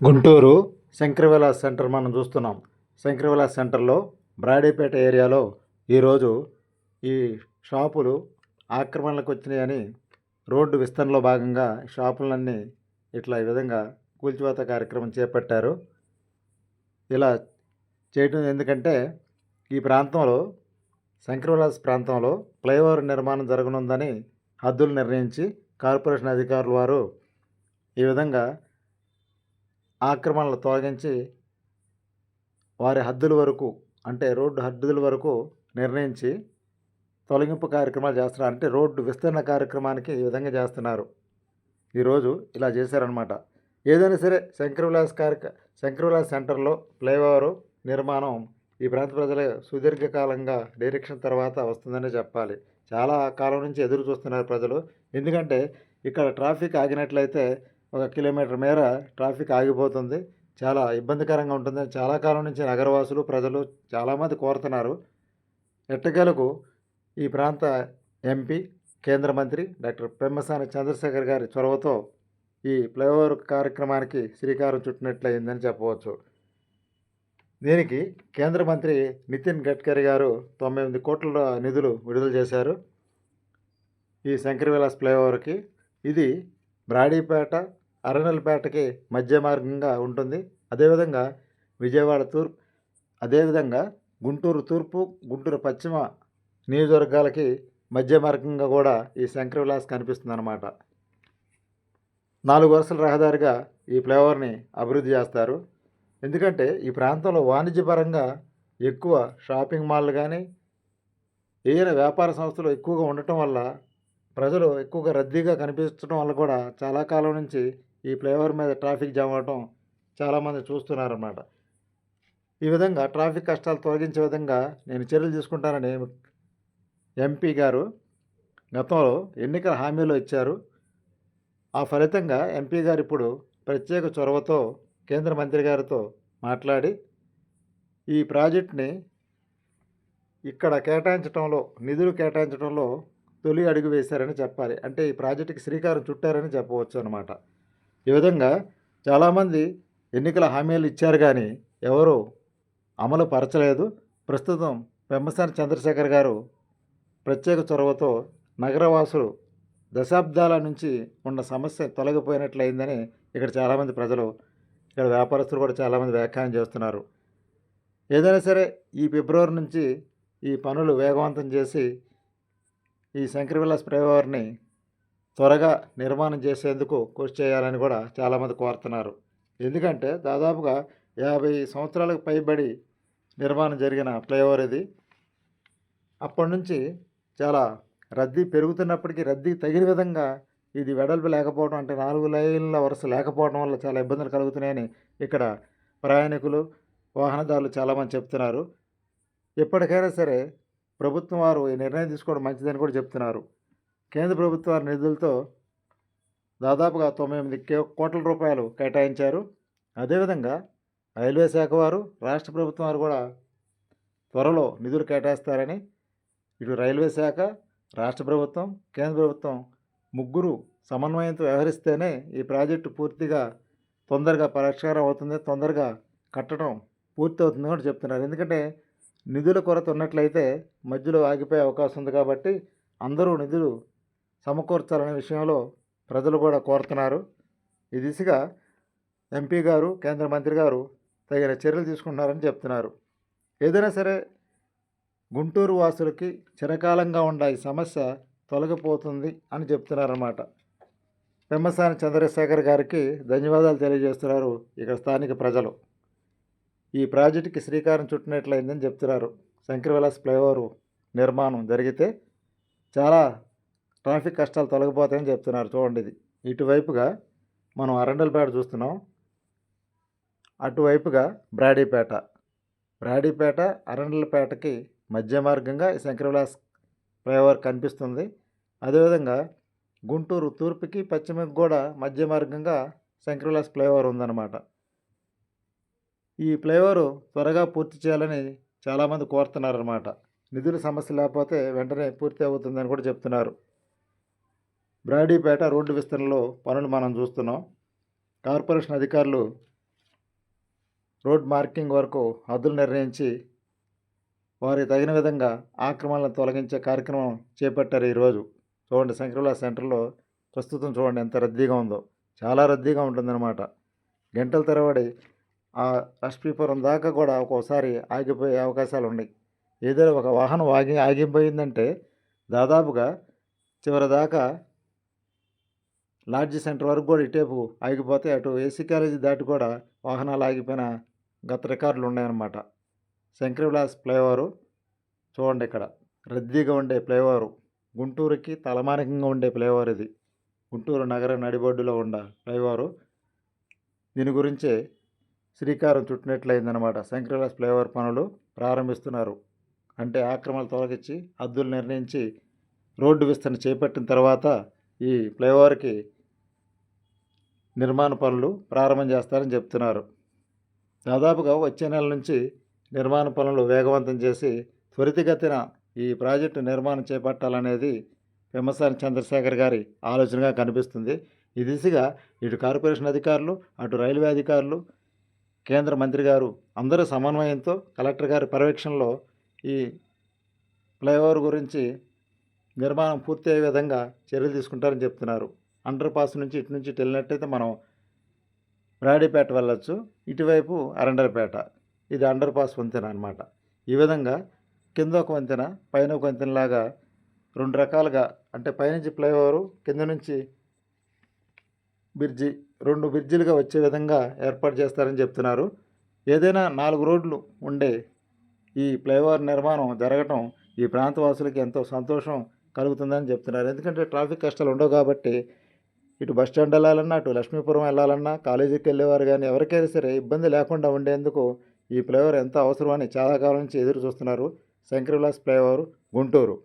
Guntur Shankar Vilas centre మనం చూస్తున్నాం. శంకరవిలాస్ సెంటర్లో బ్రాడీపేట ఏరియాలో ఈరోజు ఈ షాపులు ఆక్రమణలకు వచ్చినాయని రోడ్డు విస్తరణలో భాగంగా షాపులన్నీ ఇట్లా ఈ విధంగా కూల్చివేత కార్యక్రమం చేపట్టారు. ఇలా చేయటం ఎందుకంటే ఈ ప్రాంతంలో శంకరవిలాస్ ప్రాంతంలో ఫ్లైఓవర్ నిర్మాణం జరగనుందని హద్దులు నిర్ణయించి కార్పొరేషన్ అధికారుల వారు ఈ విధంగా ఆక్రమణలు తొలగించి వారి హద్దుల వరకు అంటే రోడ్డు హద్దుల వరకు నిర్ణయించి తొలగింపు కార్యక్రమాలు చేస్తున్నారు. అంటే రోడ్డు విస్తరణ కార్యక్రమానికి ఈ విధంగా చేస్తున్నారు. ఈరోజు ఇలా చేశారనమాట ఏదైనా సరే శంకరవిలాస్ కార్యక్ర శంకరవిలాస్ సెంటర్లో ఫ్లైఓవర్ నిర్మాణం ఈ ప్రాంత ప్రజల సుదీర్ఘకాలంగా డైరెక్షన్ తర్వాత వస్తుందనే చెప్పాలి. చాలా కాలం నుంచి ఎదురు చూస్తున్నారు ప్రజలు. ఎందుకంటే ఇక్కడ ట్రాఫిక్ ఆగినట్లయితే ఒక కిలోమీటర్ మేర ట్రాఫిక్ ఆగిపోతుంది. చాలా ఇబ్బందికరంగా ఉంటుంది. చాలా కాలం నుంచి నగరవాసులు ప్రజలు చాలామంది కోరుతున్నారు. ఎట్టకేలకు ఈ ప్రాంత ఎంపీ కేంద్ర మంత్రి డాక్టర్ పెమ్మసాని చంద్రశేఖర్ గారి చొరవతో ఈ ఫ్లైఓవర్ కార్యక్రమానికి శ్రీకారం చుట్టినట్లయిందని చెప్పవచ్చు. దీనికి కేంద్ర మంత్రి నితిన్ గడ్కరీ గారు తొంభై ఎనిమిది కోట్ల నిధులు విడుదల చేశారు. ఈ శంకరవిలాస్ ఫ్లైఓవర్కి. ఇది బ్రాడీపేట అరనల్పేటకి మధ్య మార్గంగా ఉంటుంది. అదేవిధంగా విజయవాడ తూర్పు అదేవిధంగా గుంటూరు తూర్పు గుంటూరు పశ్చిమ నియోజకవర్గాలకి మధ్య మార్గంగా కూడా ఈ శంకరవిలాస్ కనిపిస్తుంది అన్నమాట నాలుగు వరుసల రహదారిగా ఈ ఫ్లైఓవర్ని అభివృద్ధి చేస్తారు. ఎందుకంటే ఈ ప్రాంతంలో వాణిజ్యపరంగా ఎక్కువ షాపింగ్ మాల్లు కానీ ఏదైనా వ్యాపార సంస్థలు ఎక్కువగా ఉండటం వల్ల ప్రజలు ఎక్కువగా రద్దీగా కనిపించడం వల్ల కూడా చాలా కాలం నుంచి ఈ ఫ్లైఓవర్ మీద ట్రాఫిక్ జామ్ అవడం చాలామంది చూస్తున్నారన్నమాట. ఈ విధంగా ట్రాఫిక్ కష్టాలు తొలగించే విధంగా నేను చర్యలు తీసుకుంటానని ఎంపీ గారు గతంలో ఎన్నికల హామీలో ఇచ్చారు. ఆ ఫలితంగా ఎంపీ గారు ఇప్పుడు ప్రత్యేక చొరవతో కేంద్ర మంత్రి గారితో మాట్లాడి ఈ ప్రాజెక్ట్ని ఇక్కడ కేటాయించడంలో నిధులు కేటాయించడంలో తొలి అడుగు వేశారని చెప్పాలి. అంటే ఈ ప్రాజెక్టుకి శ్రీకారం చుట్టారని చెప్పవచ్చు అనమాట ఈ విధంగా చాలామంది ఎన్నికల హామీలు ఇచ్చారు కానీ ఎవరు అమలు పరచలేదు. ప్రస్తుతం పెమ్మసాని చంద్రశేఖర్ గారు ప్రత్యేక చొరవతో నగరవాసులు దశాబ్దాల నుంచి ఉన్న సమస్య తొలగిపోయినట్లయిందని ఇక్కడ చాలామంది ప్రజలు ఇక్కడ వ్యాపారస్తులు కూడా చాలామంది వ్యాఖ్యానం చేస్తున్నారు. ఏదైనా సరే ఈ ఫిబ్రవరి నుంచి ఈ పనులు వేగవంతం చేసి ఈ శంకరవిలాస్ ఫ్లైఓవర్ని త్వరగా నిర్మాణం చేసేందుకు కృషి చేయాలని కూడా చాలామంది కోరుతున్నారు. ఎందుకంటే దాదాపుగా యాభై సంవత్సరాలకు పైబడి నిర్మాణం జరిగిన ఫ్లైఓవర్ ఇది. అప్పటి నుంచి చాలా రద్దీ పెరుగుతున్నప్పటికీ రద్దీ తగిన విధంగా ఇది వెడల్పు లేకపోవడం అంటే నాలుగు లైన్ల వరుస లేకపోవడం వల్ల చాలా ఇబ్బందులు కలుగుతున్నాయని ఇక్కడ ప్రయాణికులు వాహనదారులు చాలామంది చెప్తున్నారు. ఎప్పటికైనా సరే ప్రభుత్వం వారు ఈ నిర్ణయం తీసుకోవడం మంచిదని కూడా చెప్తున్నారు. కేంద్ర ప్రభుత్వ వారి నిధులతో దాదాపుగా తొంభై ఎనిమిది కోట్ల రూపాయలు కేటాయించారు. అదేవిధంగా రైల్వే శాఖ వారు రాష్ట్ర ప్రభుత్వం వారు కూడా త్వరలో నిధులు కేటాయిస్తారని ఇటు రైల్వే శాఖ రాష్ట్ర ప్రభుత్వం కేంద్ర ప్రభుత్వం ముగ్గురు సమన్వయంతో వ్యవహరిస్తేనే ఈ ప్రాజెక్టు పూర్తిగా తొందరగా పరిష్కారం అవుతుంది తొందరగా కట్టడం పూర్తి అవుతుంది కూడా చెప్తున్నారు. ఎందుకంటే నిధుల కొరత ఉన్నట్లయితే మధ్యలో ఆగిపోయే అవకాశం ఉంది కాబట్టి అందరూ నిధులు సమకూర్చాలనే విషయంలో ప్రజలు కూడా కోరుతున్నారు. ఈ దిశగా ఎంపీ గారు కేంద్ర మంత్రి గారు తగిన చర్యలు తీసుకుంటున్నారని చెప్తున్నారు. ఏదైనా సరే గుంటూరు వాసులకి చిరకాలంగా ఉన్న ఈ సమస్య తొలగిపోతుంది అని చెప్తున్నారన్నమాట. పెమ్మసాని చంద్రశేఖర్ గారికి ధన్యవాదాలు తెలియజేస్తున్నారు ఇక్కడ స్థానిక ప్రజలు. ఈ ప్రాజెక్టుకి శ్రీకారం చుట్టినట్లయిందని చెప్తున్నారు. శంకరవిలాస్ ఫ్లైఓవర్ నిర్మాణం జరిగితే చాలా ట్రాఫిక్ కష్టాలు తొలగిపోతాయని చెప్తున్నారు. చూడండి ఇది. ఇటువైపుగా మనం అరండల్పేట చూస్తున్నాం. అటువైపుగా బ్రాడీపేట. బ్రాడీపేట అరండల్పేటకి మధ్య మార్గంగా శంకరవిలాస్ ఫ్లైఓవర్ కనిపిస్తుంది. అదేవిధంగా గుంటూరు తూర్పుకి పశ్చిమకి కూడా మధ్య మార్గంగా శంకరవిలాస్ ఫ్లైఓవర్ ఉందన్నమాట. ఈ ఫ్లైఓవర్ త్వరగా పూర్తి చేయాలని చాలామంది కోరుతున్నారన్నమాట. నిధుల సమస్య లేకపోతే వెంటనే పూర్తి అవుతుందని కూడా చెప్తున్నారు. బ్రాడీపేట రోడ్డు విస్తరణలో పనులు మనం చూస్తున్నాం. కార్పొరేషన్ అధికారులు రోడ్ మార్కింగ్ వరకు హద్దులు నిర్ణయించి వారికి తగిన విధంగా ఆక్రమణలను తొలగించే కార్యక్రమం చేపట్టారు ఈరోజు. చూడండి శంకరవిలాస సెంటర్లో ప్రస్తుతం చూడండి ఎంత రద్దీగా ఉందో. చాలా రద్దీగా ఉంటుందన్నమాట. గంటల తరబడి ఆ ఎస్పీపురం దాకా కూడా ఒక్కోసారి ఆగిపోయే అవకాశాలు ఉన్నాయి. ఏదైనా ఒక వాహనం ఆగి ఆగిపోయిందంటే దాదాపుగా చివరి దాకా లాడ్జి సెంటర్ వరకు కూడా ఇటేపు ఆగిపోతే అటు ఏసీ క్యారేజీ దాటి కూడా వాహనాలు ఆగిపోయిన గత రికార్డులు ఉన్నాయన్నమాట. శంకర్ విలాస్ ఫ్లైఓవరు చూడండి ఇక్కడ. రద్దీగా ఉండే ఫ్లైఓవరు గుంటూరుకి తలమానికంగా ఉండే ఫ్లైఓవర్ ఇది. గుంటూరు నగర నడిబొడ్డులో ఉన్న ఫ్లైఓవరు దీని గురించే శ్రీకారం చుట్టినట్లయిందనమాట శంకర్ విలాస్ ఫ్లైఓవర్ పనులు ప్రారంభిస్తున్నారు. అంటే ఆక్రమణలు తొలగించి హద్దులు నిర్ణయించి రోడ్డు విస్తరణ చేపట్టిన తర్వాత ఈ ఫ్లైఓవర్కి నిర్మాణ పనులు ప్రారంభం చేస్తారని చెప్తున్నారు. దాదాపుగా వచ్చే నెల నుంచి నిర్మాణ పనులు వేగవంతం చేసి త్వరితగతిన ఈ ప్రాజెక్టు నిర్మాణం చేపట్టాలనేది పెమ్మసాని చంద్రశేఖర్ గారి ఆలోచనగా కనిపిస్తుంది. ఈ దిశగా ఇటు కార్పొరేషన్ అధికారులు అటు రైల్వే అధికారులు కేంద్ర మంత్రి గారు అందరూ సమన్వయంతో కలెక్టర్ గారి పర్యవేక్షణలో ఈ ఫ్లైఓవర్ గురించి నిర్మాణం పూర్తి అయ్యే విధంగా చర్యలు తీసుకుంటారని చెప్తున్నారు. అండర్ పాస్ నుంచి ఇటు నుంచి ఇటు వెళ్ళినట్టయితే మనం రాడిపేట వెళ్ళొచ్చు. ఇటువైపు అరండరపేట ఇది అండర్ పాస్ వంతెన అనమాట ఈ విధంగా కింద ఒక వంతెన పైన ఒక వంతెనలాగా రెండు రకాలుగా అంటే పైనుంచి ఫ్లైఓవరు కింద నుంచి బ్రిడ్జి రెండు బ్రిడ్జిలుగా వచ్చే విధంగా ఏర్పాటు చేస్తారని చెప్తున్నారు. ఏదైనా నాలుగు రోడ్లు ఉండే ఈ ఫ్లైఓవర్ నిర్మాణం జరగటం ఈ ప్రాంతవాసులకి ఎంతో సంతోషం కలుగుతుందని చెప్తున్నారు. ఎందుకంటే ట్రాఫిక్ కష్టాలు ఉండవు కాబట్టి ఇటు బస్ స్టాండ్ వెళ్ళాలన్నా అటు లక్ష్మీపురం వెళ్ళాలన్నా కాలేజీకి వెళ్ళేవారు కానీ ఎవరికైనా సరే ఇబ్బంది లేకుండా ఉండేందుకు ఈ ఫ్లైఓవర్ ఎంత అవసరమని చాలా కాలం నుంచి ఎదురు చూస్తున్నారు. శంకర్ విలాస్ ఫ్లైఓవర్ గుంటూరు.